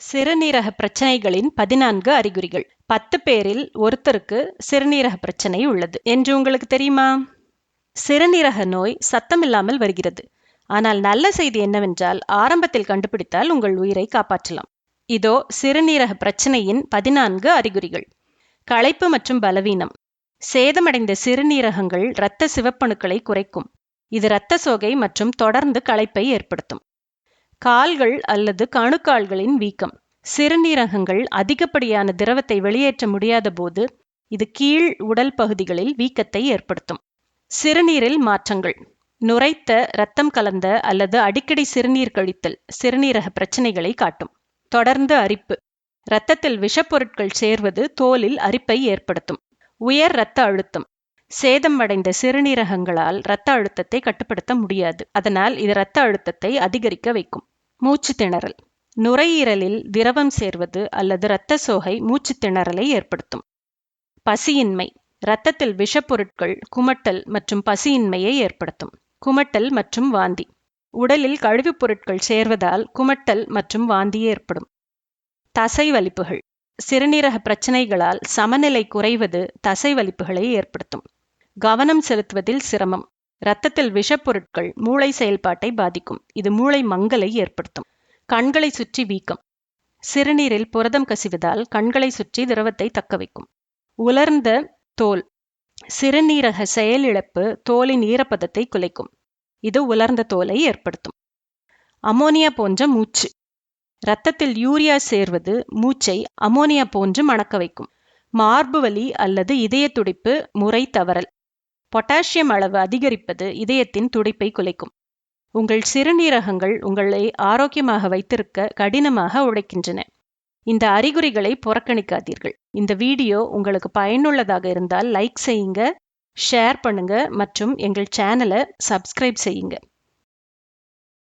சிறுநீரக பிரச்சனைகளின் பதினான்கு அறிகுறிகள். பத்து பேரில் ஒருத்தருக்கு சிறுநீரக பிரச்சனை உள்ளது. என்று உங்களுக்கு தெரியுமா? சிறுநீரக நோய் சத்தமில்லாமல் வருகிறது. ஆனால் நல்ல செய்தி என்னவென்றால் ஆரம்பத்தில் கண்டுபிடித்தால் உங்கள் உயிரை காப்பாற்றலாம். இதோ சிறுநீரக பிரச்சனையின் பதினான்கு அறிகுறிகள். களைப்பு மற்றும் பலவீனம். சேதமடைந்த சிறுநீரகங்கள் இரத்த சிவப்பணுக்களை குறைக்கும். இது இரத்த சோகை மற்றும் தொடர்ந்து களைப்பை ஏற்படுத்தும். கால்கள் அல்லது கணுக்கால்களின் வீக்கம். சிறுநீரகங்கள் அதிகப்படியான திரவத்தை வெளியேற்ற முடியாத போது இது கீழ் உடல் பகுதிகளில் வீக்கத்தை ஏற்படுத்தும். சிறுநீரில் மாற்றங்கள். நுரைத்த இரத்தம் கலந்த அல்லது அடிக்கடி சிறுநீர் கழித்தல் சிறுநீரக பிரச்சனைகளை காட்டும். தொடர்ந்து அரிப்பு. இரத்தத்தில் விஷப்பொருட்கள் சேர்வது தோலில் அரிப்பை ஏற்படுத்தும். உயர் இரத்த அழுத்தம். சேதம் அடைந்த சிறுநீரகங்களால் இரத்த அழுத்தத்தை கட்டுப்படுத்த முடியாது. அதனால் இது இரத்த அழுத்தத்தை அதிகரிக்க வைக்கும். மூச்சு திணறல். நுரையீரலில் திரவம் சேர்வது அல்லது இரத்த சோகை மூச்சு திணறலை ஏற்படுத்தும். பசியின்மை. இரத்தத்தில் விஷப்பொருட்கள் குமட்டல் மற்றும் பசியின்மையை ஏற்படுத்தும். குமட்டல் மற்றும் வாந்தி. உடலில் கழிவுப் பொருட்கள் சேர்வதால் குமட்டல் மற்றும் வாந்தி ஏற்படும். தசை வலிப்புகள் சிறுநீரக பிரச்சனைகளால் சமநிலை குறைவது தசை வலிப்புகளை ஏற்படுத்தும். கவனம் செலுத்துவதில் சிரமம். இரத்தத்தில் விஷப்பொருட்கள் மூளை செயல்பாட்டை பாதிக்கும். இது மூளை மங்கலை ஏற்படுத்தும். கண்களை சுற்றி வீக்கம். சிறுநீரில் புரதம் கசிவதால் கண்களை சுற்றி திரவத்தை தக்க வைக்கும். உலர்ந்த தோல். சிறுநீரக செயலிழப்பு தோலின் ஈரப்பதத்தை குலைக்கும். இது உலர்ந்த தோலை ஏற்படுத்தும். அமோனியா போன்ற மூச்சு. இரத்தத்தில் யூரியா சேர்வது மூச்சை அமோனியா போன்று மணக்க வைக்கும். மார்பு வலி அல்லது இதய துடிப்பு முறை தவறல். பொட்டாசியம் அளவு அதிகரிப்பது இதயத்தின் துடிப்பை குலைக்கும். உங்கள் சிறுநீரகங்கள் உங்களை ஆரோக்கியமாக வைத்திருக்க கடினமாக உழைக்கின்றன. இந்த அறிகுறிகளை புறக்கணிக்காதீர்கள். இந்த வீடியோ உங்களுக்கு பயனுள்ளதாக இருந்தால் லைக் செய்யுங்க ஷேர் பண்ணுங்க மற்றும் எங்கள் சேனலை சப்ஸ்கிரைப் செய்யுங்க.